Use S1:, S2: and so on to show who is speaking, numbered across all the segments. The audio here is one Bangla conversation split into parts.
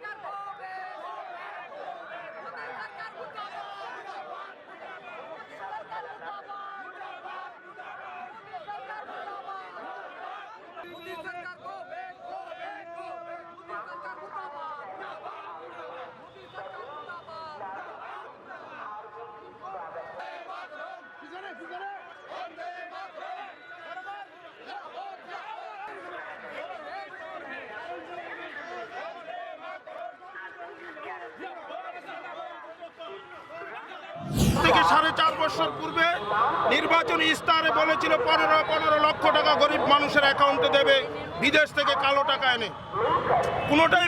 S1: Edgar থেকে সাড়ে চার বছর পূর্বে নির্বাচনী ইস্তারে বলেছিল পনেরো পনেরো লক্ষ টাকা গরিব মানুষের অ্যাকাউন্টে দেবে, বিদেশ থেকে কালো টাকা এনে। কোনোটাই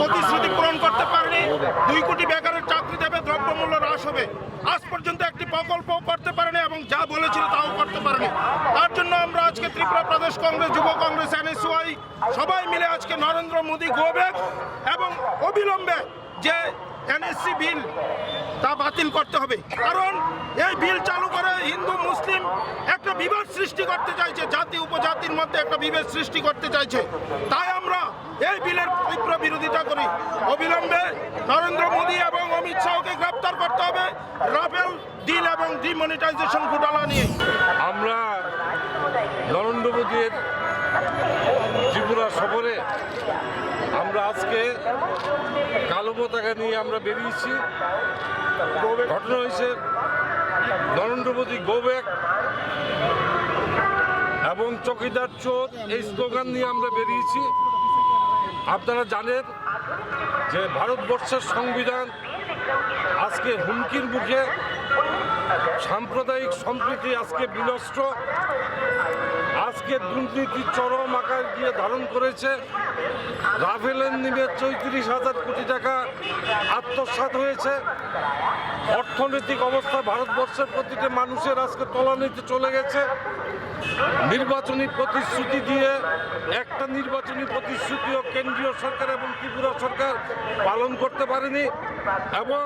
S1: প্রতিশ্রুতি পূরণ করতে পারেনি। দুই কোটি বেকারের চাকরি দেবে, দ্রব্যমূল্য হ্রাস হবে। আজ পর্যন্ত একটি প্রকল্পও করতে পারেনি এবং যা বলেছিল তাও করতে পারেনি। তার জন্য আমরা আজকে ত্রিপুরা প্রদেশ কংগ্রেস, যুব কংগ্রেস, এনএসওয়াই সবাই মিলে আজকে নরেন্দ্র মোদী গোবেগ এবং অবিলম্বে যে এনএসসি বিল তা বাতিল করতে হবে। কারণ এই বিল চালু করে হিন্দু, মুসলিম একটা বিভেদ সৃষ্টি করতে চাইছে, জাতি উপজাতির মধ্যে একটা বিভেদ সৃষ্টি করতে চাইছে। তাই আমরা এই বিলের তীব্র বিরোধিতা করি। অবিলম্বে নরেন্দ্র মোদী এবং অমিত শাহকে গ্রেপ্তার করতে হবে। রাফেল, ডিল এবং ডিমনিটাইজেশন ঘোটালা নিয়ে।
S2: আজকে কালো পতাকা নিয়ে আমরা বেরিয়েছি। ঘটনা হয়েছে নরেন্দ্র মোদী গো এবং চকিদার চোর এই স্লোগান নিয়ে আমরা বেরিয়েছি। আপনারা জানেন যে ভারতবর্ষের সংবিধান আজকে হুমকির মুখে সাম্প্রদায়িক সম্প্রীতি আজকে বিনষ্ট। আজকে দুর্নীতি চরম আকার দিয়ে ধারণ করেছে। রাফেলের নিমে চৌত্রিশ হাজার কোটি টাকা আত্মসাৎ হয়েছে। অর্থনৈতিক অবস্থা ভারতবর্ষের প্রতিটি মানুষের আজকে তলানিতে চলে গেছে। নির্বাচনী প্রতিশ্রুতি দিয়ে একটা নির্বাচনী প্রতিশ্রুতিও কেন্দ্রীয় সরকার এবং ত্রিপুরা সরকার পালন করতে পারেনি। এবং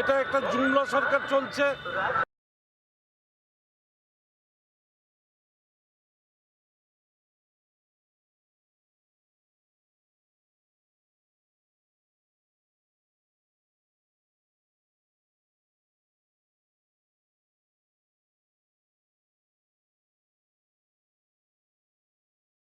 S2: এটা একটা জুমলা সরকার চলছে।